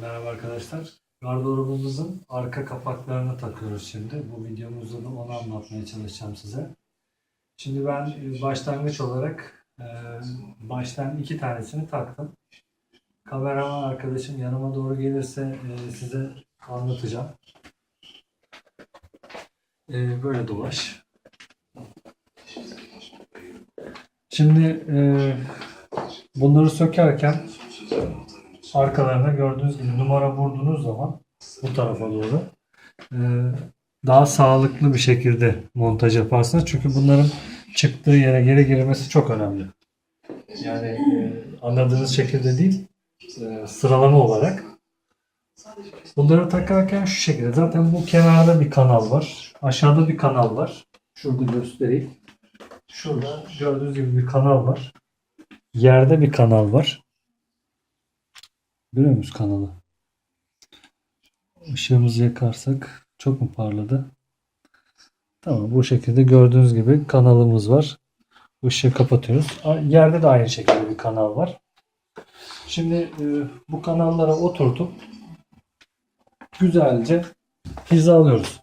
Merhaba arkadaşlar. Gardırobumuzun arka kapaklarını takıyoruz şimdi. Bu videomuzda da onu anlatmaya çalışacağım size. Şimdi ben e, başlangıç olarak e, baştan iki tanesini taktım. Kameraman arkadaşım yanıma doğru gelirse e, size anlatacağım. Böyle dolaş. Şimdi bunları sökerken arkalarına gördüğünüz gibi numara vurduğunuz zaman bu tarafa doğru e, daha sağlıklı bir şekilde montaj yaparsınız. Çünkü bunların çıktığı yere geri girmesi çok önemli. Yani e, anladığınız şekilde değil e, sıralama olarak. Bunları takarken şu şekilde. Zaten bu kenarda bir kanal var. Aşağıda bir kanal var. Şurada göstereyim. Şurada gördüğünüz gibi bir kanal var. Yerde bir kanal var. Görüyor musunuz kanalı? Işığımızı yakarsak çok mu parladı? Tamam bu şekilde gördüğünüz gibi kanalımız var. Işığı kapatıyoruz. Yerde de aynı şekilde bir kanal var. Şimdi e, bu kanallara oturtup güzelce hizalıyoruz.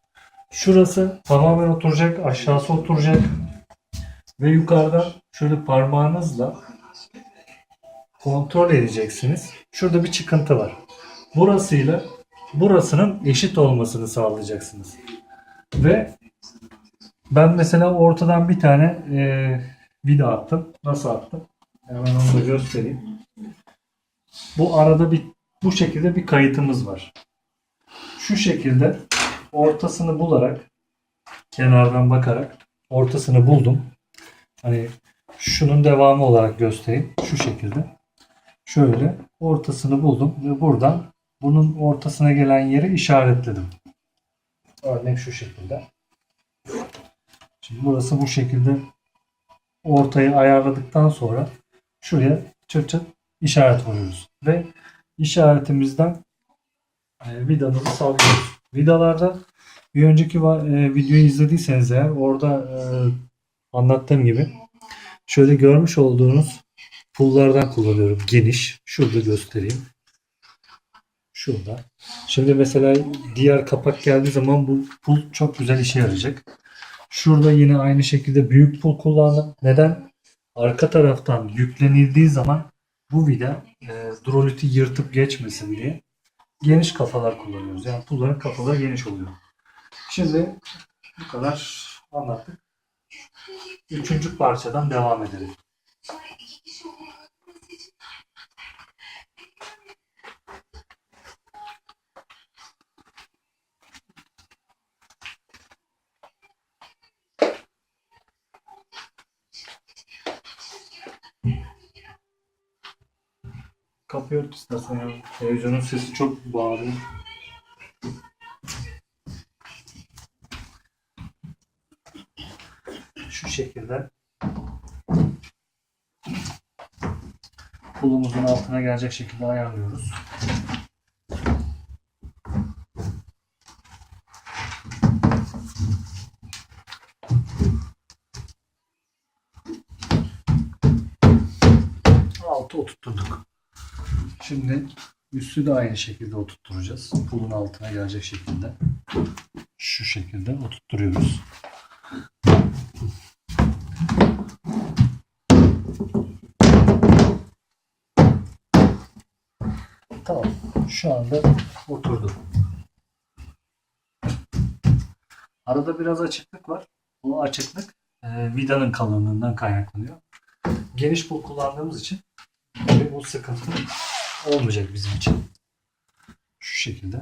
Şurası tamamen oturacak, aşağısı oturacak ve yukarıdan şöyle parmağınızla kontrol edeceksiniz. Şurada bir çıkıntı var. Burasıyla burasının eşit olmasını sağlayacaksınız. Ve ben mesela ortadan bir tane e, vida attım. Nasıl attım? Hemen onu da göstereyim. Bu arada bir bu şekilde bir kayıtımız var. Şu şekilde ortasını bularak kenardan bakarak ortasını buldum. Hani şunun devamı olarak göstereyim. Şu şekilde. Şöyle ortasını buldum ve buradan bunun ortasına gelen yeri işaretledim. Örnek şu şekilde. Şimdi burası bu şekilde ortayı ayarladıktan sonra şuraya çıt çıt işaret vuruyoruz. Ve işaretimizden e, vidamızı sallıyoruz. Vidalarda bir önceki e, videoyu izlediyseniz eğer orada e, anlattığım gibi şöyle görmüş olduğunuz pullardan kullanıyorum. Geniş. Şurada göstereyim. Şurada. Şimdi mesela diğer kapak geldiği zaman bu pul çok güzel işe yarayacak. Şurada yine aynı şekilde büyük pul kullandım. Neden? Arka taraftan yüklenildiği zaman bu vida e, duroliti yırtıp geçmesin diye geniş kafalar kullanıyoruz. Yani pulların kafaları geniş oluyor. Şimdi bu kadar anlattık. Üçüncü parçadan devam edelim. Kapıyı ört istersen ya. Televizyonun sesi çok bağırıyor. Şu şekilde pulumuzun altına gelecek şekilde ayarlıyoruz. Üstü de aynı şekilde oturtturacağız. Pulun altına gelecek şekilde. Şu şekilde oturtturuyoruz. Tamam. Şu anda oturdu. Arada biraz açıklık var. Bu açıklık e, vidanın kalınlığından kaynaklanıyor. Geniş pul kullandığımız için bu sıkıntı olmayacak bizim için. Şu şekilde.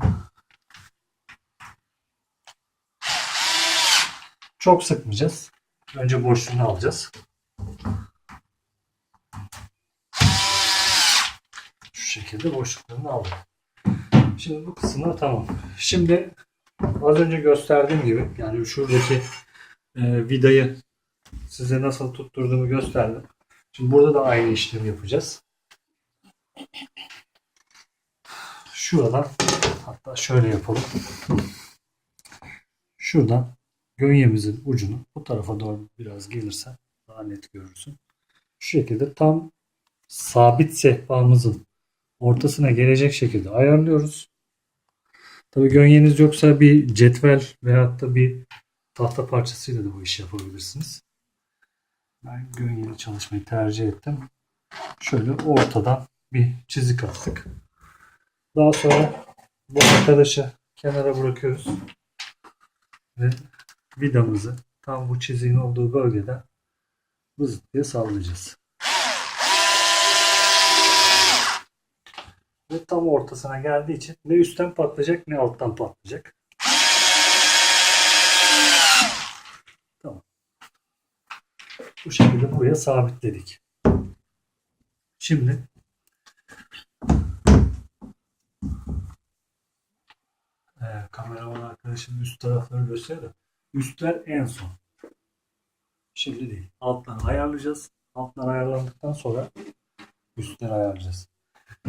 Çok sıkmayacağız. Önce boşluğunu alacağız. Şu şekilde boşluklarını aldım. Şimdi bu kısımlar tamam. Şimdi az önce gösterdiğim gibi yani şuradaki e, vidayı size nasıl tutturduğumu gösterdim. Şimdi burada da aynı işlemi yapacağız. Şuradan hatta şöyle yapalım. Şuradan gönyemizin ucunu bu tarafa doğru biraz gelirse daha net görürsün. Şu şekilde tam sabit sehpamızın ortasına gelecek şekilde ayarlıyoruz. Tabii gönyeniz yoksa bir cetvel veyahut da bir tahta parçasıyla da bu işi yapabilirsiniz. Ben gönyeli çalışmayı tercih ettim. Şöyle ortadan bir çizik attık. Daha sonra bu arkadaşı kenara bırakıyoruz. Ve vidamızı tam bu çiziğin olduğu bölgeden vızıt diye sallayacağız. Ve tam ortasına geldiği için ne üstten patlayacak ne alttan patlayacak. Tamam. Bu şekilde buraya sabitledik. Şimdi kameraman arkadaşım üst tarafları gösteriyor üstler en son. Şimdi değil. Altları ayarlayacağız. Altlar ayarlandıktan sonra üstleri ayarlayacağız.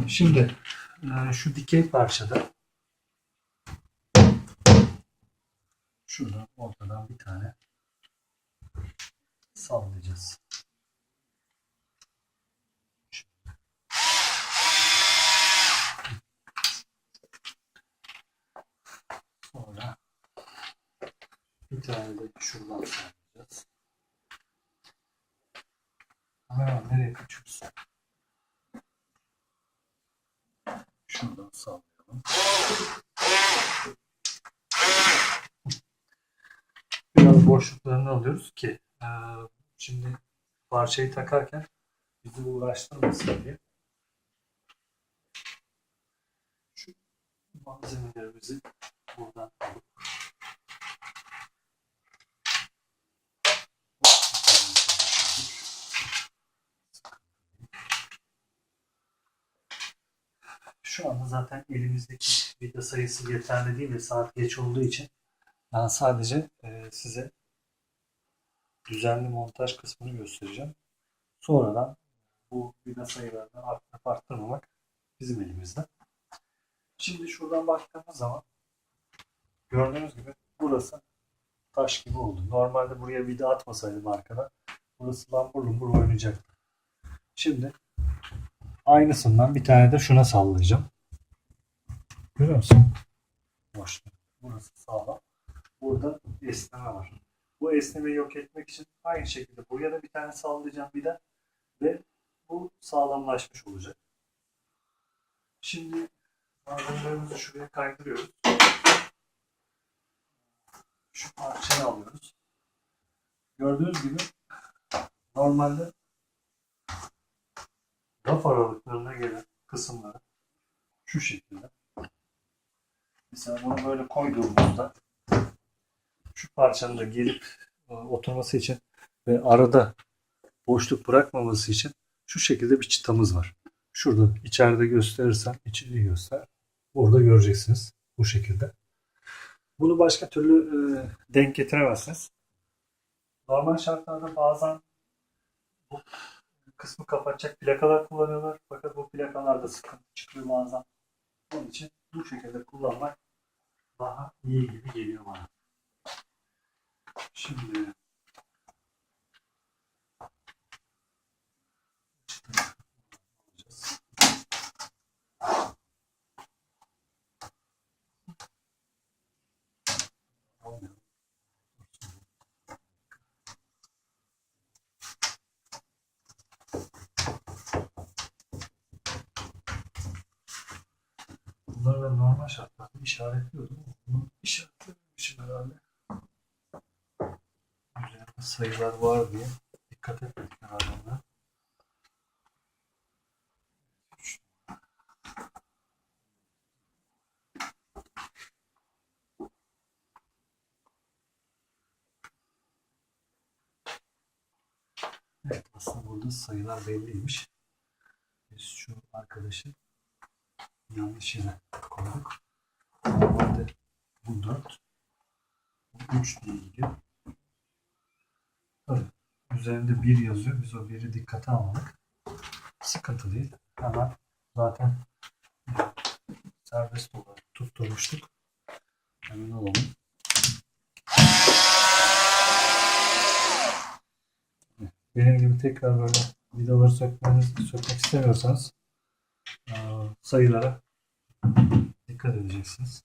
Şimdi e, şu dikey parçada şuradan ortadan bir tane sallayacağız. Sonra bir tane de şuradan sallayacağız. Hemen nereye kaçıyorsun? Şuradan sallayalım. Biraz boşluklarını alıyoruz ki e, şimdi parçayı takarken bizi uğraştırmasın diye. Şu malzemelerimizi Şu anda zaten elimizdeki vida sayısı yeterli değil ve saat geç olduğu için ben sadece e, size düzenli montaj kısmını göstereceğim. Sonradan bu vida sayılarını arttırıp arttırmamak bizim elimizde. Şimdi şuradan baktığımız zaman gördüğünüz gibi burası taş gibi oldu. Normalde buraya vida atmasaydım arkada burası lambur lumbur oynayacaktı. Şimdi aynısından bir tane de şuna sallayacağım. Görüyor musun? Boşluk. Burası sağlam. Burada esneme var. Bu esnemeyi yok etmek için aynı şekilde buraya da bir tane sallayacağım bir de ve bu sağlamlaşmış olacak. Şimdi malzemelerimizi şuraya kaydırıyoruz. Şu parçayı alıyoruz. Gördüğünüz gibi normalde raf aralıklarına gelen kısımları şu şekilde. Mesela bunu böyle koyduğumuzda şu parçanın da gelip e, oturması için ve arada boşluk bırakmaması için şu şekilde bir çıtamız var. Şurada içeride gösterirsem içeriği göster. Burada göreceksiniz bu şekilde. Bunu başka türlü e, denk getiremezsiniz. Normal şartlarda bazen bu kısmı kapatacak plakalar kullanıyorlar. Fakat bu plakalarda sıkıntı çıkıyor bazen. Onun için bu şekilde kullanmak daha iyi gibi geliyor bana. Şimdi alacağız. Olmuyor. Bunları ben normal şartlarda işaretliyordum. Bunu işaretlememişim herhalde. Üzerinde sayılar var diye dikkat etmedik herhalde ona. Evet aslında burada sayılar belliymiş. Biz şu arkadaşı yanlış yere koyduk. Bu 4 bu 3 diye gidiyor. Tabii. Üzerinde 1 yazıyor. Biz o 1'i dikkate almadık. Sıkıntı değil. Hemen zaten serbest olarak tutturmuştuk. Emin olalım. Benim gibi tekrar böyle vidaları sökmeniz, sökmek istemiyorsanız eee, sayılara dikkat edeceksiniz.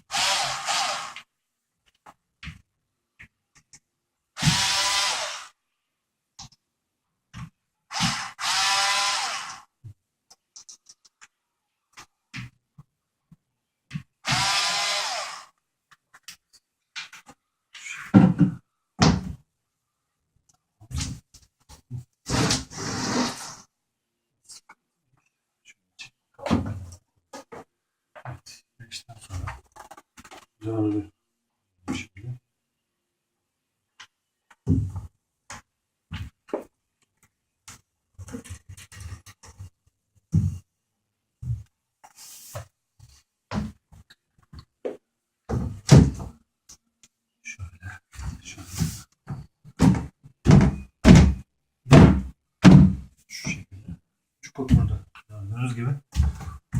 Çubuk burada. Gördüğünüz gibi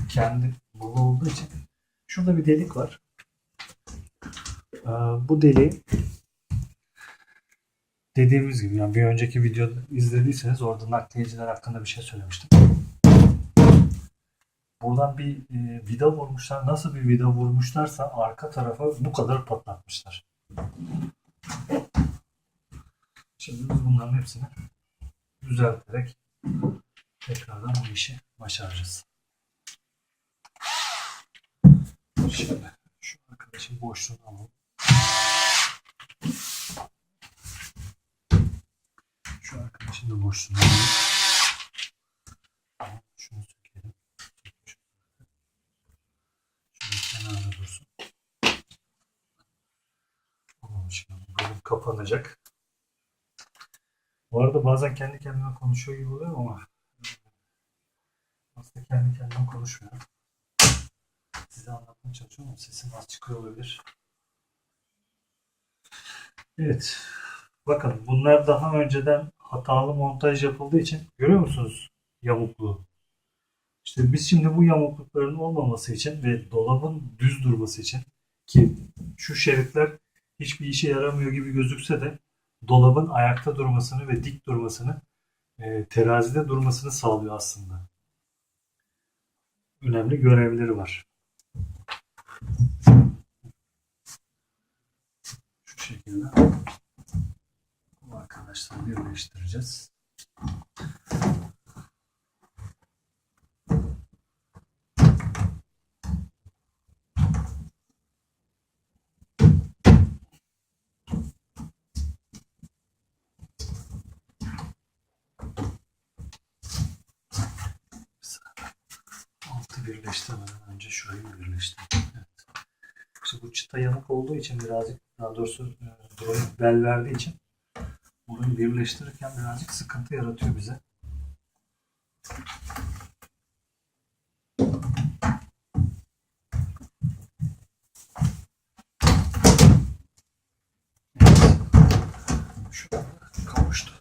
kendi bulu olduğu için şurada bir delik var. Ee, bu deliği dediğimiz gibi yani bir önceki videoda izlediyseniz orada nakliyeciler hakkında bir şey söylemiştim. Buradan bir e, vida vurmuşlar. Nasıl bir vida vurmuşlarsa arka tarafa bu kadar patlatmışlar. Şimdi biz bunların hepsini düzelterek tekrardan bu işi başaracağız. Şöyle şu arkadaşın boşluğunu alalım. Şu arkadaşın da boşluğunu alalım. Şunu sökelim. Şunu kenarda dursun. Tamam şimdi bu kapanacak. Bu arada bazen kendi kendime konuşuyor gibi oluyor ama aslında kendi kendime konuşmuyorum size anlatmaya çalışıyorum ama sesim az çıkıyor olabilir. Evet. Bakın bunlar daha önceden hatalı montaj yapıldığı için görüyor musunuz yamukluğu? İşte biz şimdi bu yamuklukların olmaması için ve dolabın düz durması için ki şu şeritler hiçbir işe yaramıyor gibi gözükse de dolabın ayakta durmasını ve dik durmasını e, terazide durmasını sağlıyor aslında. Önemli görevleri var. Şu şekilde bu arkadaşları birleştireceğiz. Birleştirmeden önce şurayı birleştirdim. Evet. İşte bu çıta yamuk olduğu için birazcık daha doğrusu e, bel verdiği için burayı birleştirirken birazcık sıkıntı yaratıyor bize. Evet. Şu anda kavuştu.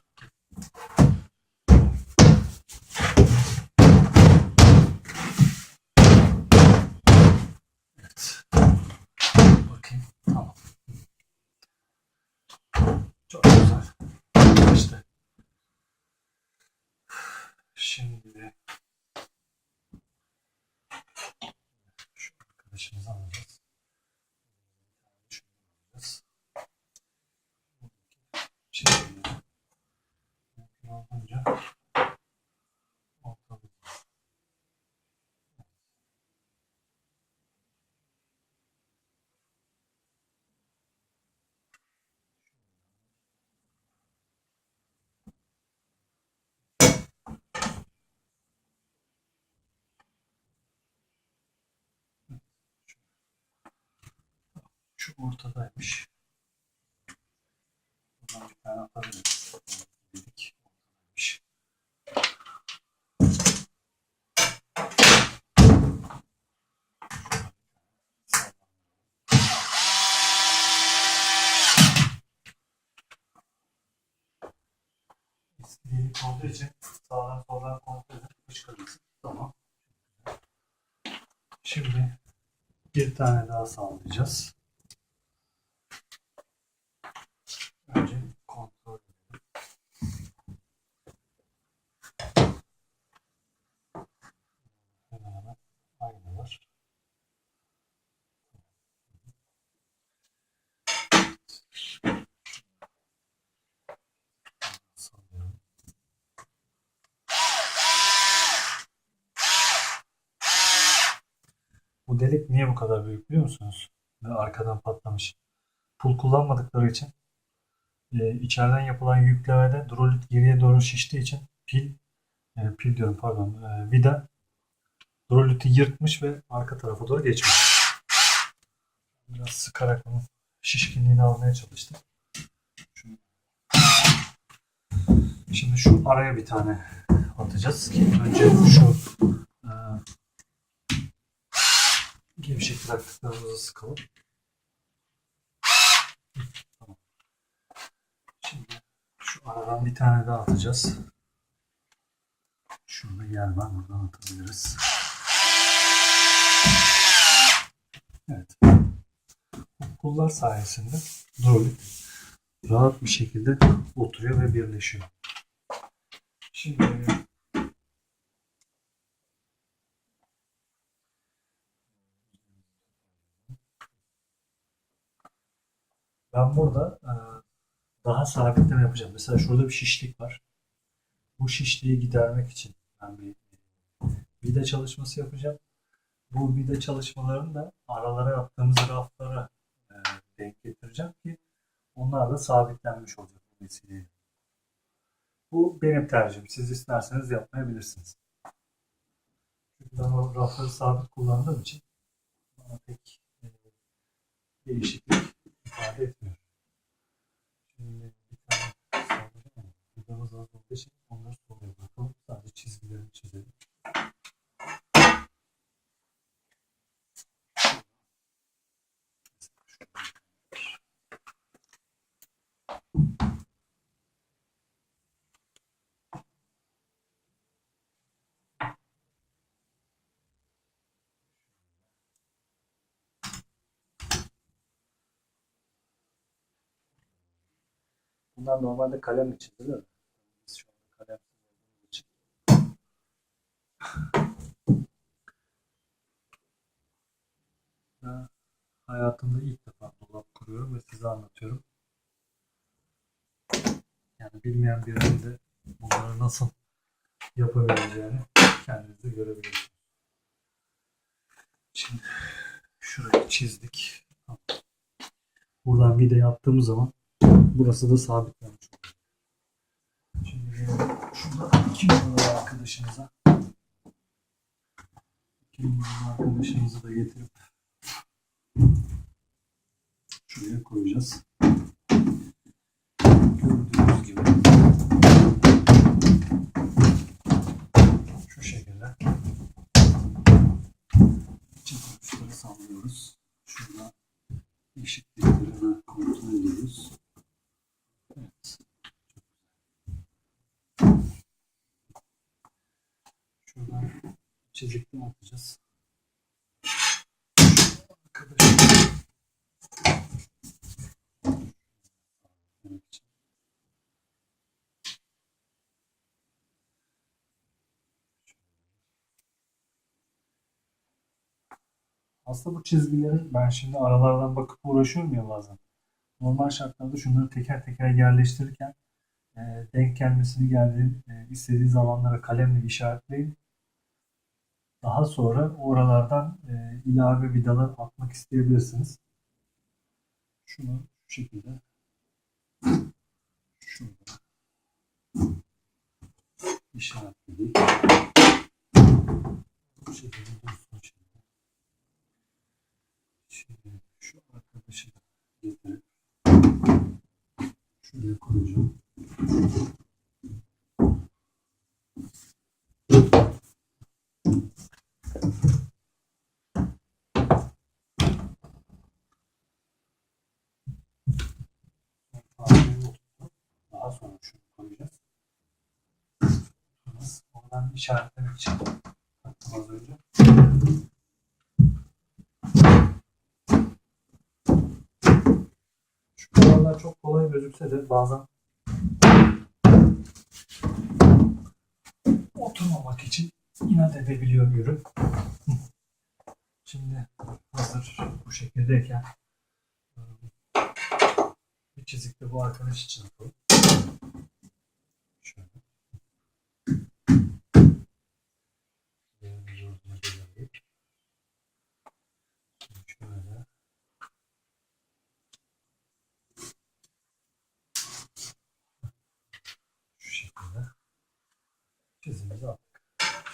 Evet. Bakayım. Tamam. Çok güzel. İşte. Şimdi şu arkadaşımızı alacağız. Şunu alacağız. Şimdi mümkün olduğunca ortalığı Şu ortadaymış. Buradan bir tane atabiliriz. Dedik. Ortadaymış. Eski delik için sağdan soldan kontrol edip fışkırmasın. Tamam. Şimdi bir tane daha sağlayacağız. Önce kontrol edelim. Bu delik niye bu kadar büyük biliyor musunuz? Ve arkadan patlamış. Pul kullanmadıkları için e, içeriden yapılan yüklemede drolit geriye doğru şiştiği için pil e, pil diyorum pardon e, vida droliti yırtmış ve arka tarafa doğru geçmiş. Biraz sıkarak onun şişkinliğini almaya çalıştım. Şimdi şu araya bir tane atacağız ki önce şu e, gevşek bıraktıklarımızı sıkalım. Tamam. Şimdi şu aradan bir tane daha atacağız. Şurada yer var. Buradan atabiliriz. Evet. Bu pullar sayesinde drolit rahat bir şekilde oturuyor ve birleşiyor. Şimdi ben burada e, daha sabitleme yapacağım. Mesela şurada bir şişlik var. Bu şişliği gidermek için ben bir vida çalışması yapacağım. Bu vida çalışmalarını da aralara yaptığımız raflara e, denk getireceğim ki onlar da sabitlenmiş olacak bu vesileyle. Bu benim tercihim. Siz isterseniz yapmayabilirsiniz. Çünkü ben o rafları sabit kullandığım için bana pek e, değişiklik ifade etmiyor. Şimdi bir tane sağlayacağım ama vidamız az olduğu için onları soruya bırakalım. Sadece çizgilerini çizelim. Bunlar normalde kalemle çizilir mi? Biz şu anda kalem için. Ben hayatımda ilk defa dolap kuruyorum ve size anlatıyorum. Yani bilmeyen birinin de bunları nasıl yapabileceğini kendiniz de görebilirsiniz. Şimdi şurayı çizdik. Buradan vida yaptığımız zaman burası da sabitlenmiş. Şimdi şurada iki numaralı arkadaşımıza iki numaralı arkadaşımızı da getirip şuraya koyacağız. Gördüğünüz gibi şu şekilde çatı sallıyoruz. Şurada eşitliklerini kontrol ediyoruz. Evet. Şuradan çizikten atacağız. Arkadaşlar. Aslında bu çizgilerin ben şimdi aralardan bakıp uğraşıyorum ya bazen. Normal şartlarda şunları teker teker yerleştirirken e, denk gelmesini geldiği e, istediğiniz alanlara kalemle işaretleyin. Daha sonra oralardan e, ilave vidalar atmak isteyebilirsiniz. Şunu şu şekilde şurada işaretledik. Bu şekilde dursun şimdi. Şimdi şu arkadaşı da getirip şuraya koyacağım. Daha sonra şunu koyacağız. Oradan işaretlemek için taktım az önce. Şu kurallar çok kolay gözükse de bazen oturmamak için inat edebiliyor ürün. Şimdi hazır bu şekildeyken bir çizik de bu arkadaş için atalım. Şöyle. Yerimizi orduna belirleyip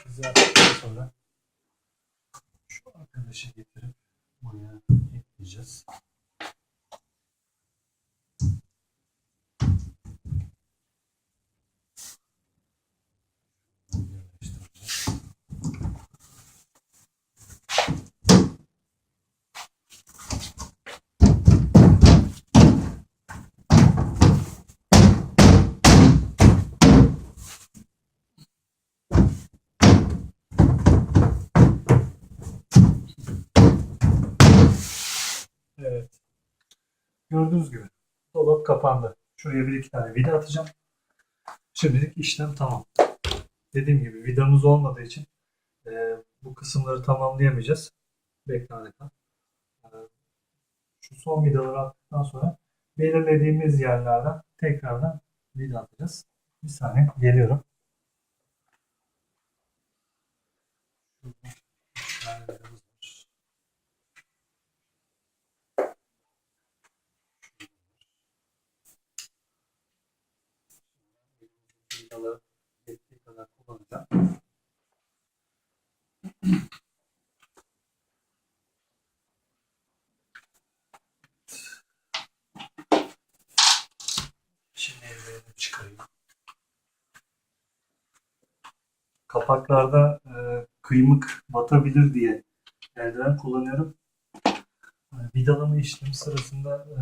Düzelttikten sonra şu arkadaşı getirip buraya ekleyeceğiz. Birleştireceğiz. Evet. Gördüğünüz gibi dolap kapandı. Şuraya bir iki tane vida atacağım. Şimdilik işlem tamam. Dediğim gibi vidamız olmadığı için e, bu kısımları tamamlayamayacağız. Bekle. E, şu son vidaları attıktan sonra belirlediğimiz yerlerden tekrardan vida atacağız. Bir saniye geliyorum. Şurada üç tane vidamız var. vidaları yettiği kadar kullanacağım. Şimdi ellerimi çıkarayım. Kapaklarda e, kıymık batabilir diye eldiven kullanıyorum. E, vidalama işlemi sırasında e,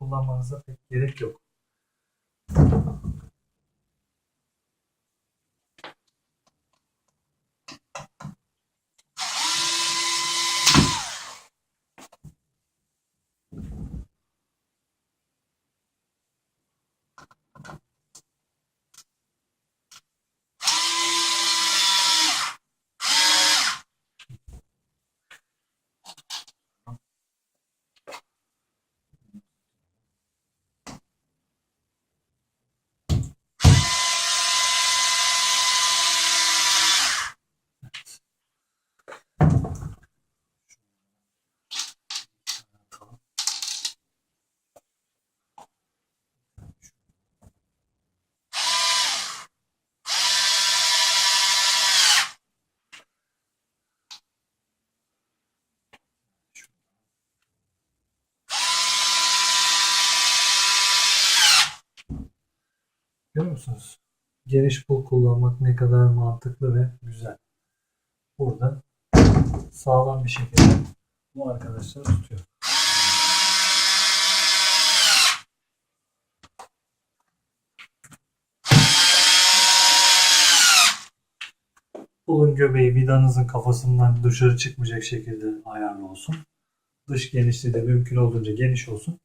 kullanmanıza pek gerek yok. Musunuz? Geniş pul kullanmak ne kadar mantıklı ve güzel. Burada sağlam bir şekilde bu arkadaşlar tutuyor. Pulun göbeği vidanızın kafasından dışarı çıkmayacak şekilde ayarlı olsun. Dış genişliği de mümkün olduğunca geniş olsun.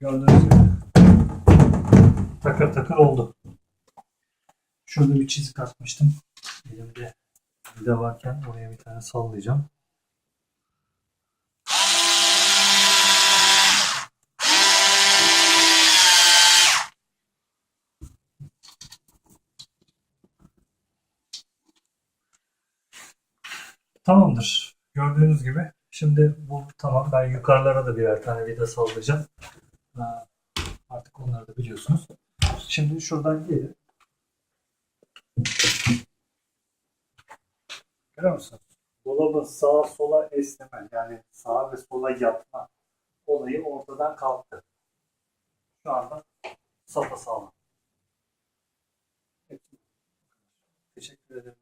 Gördüğünüz gibi takır takır oldu. Şurada bir çizik atmıştım. Elimde vida varken oraya bir tane sallayacağım. Tamamdır. Gördüğünüz gibi şimdi bu tamam. Ben yukarılara da birer tane vida sallayacağım. Artık onları da biliyorsunuz. Şimdi şuradan gelin. Görüyor musun? Dolabın sağa sola esneme yani sağa ve sola yatma olayı ortadan kalktı. Şu anda safa sağlam. Teşekkür ederim.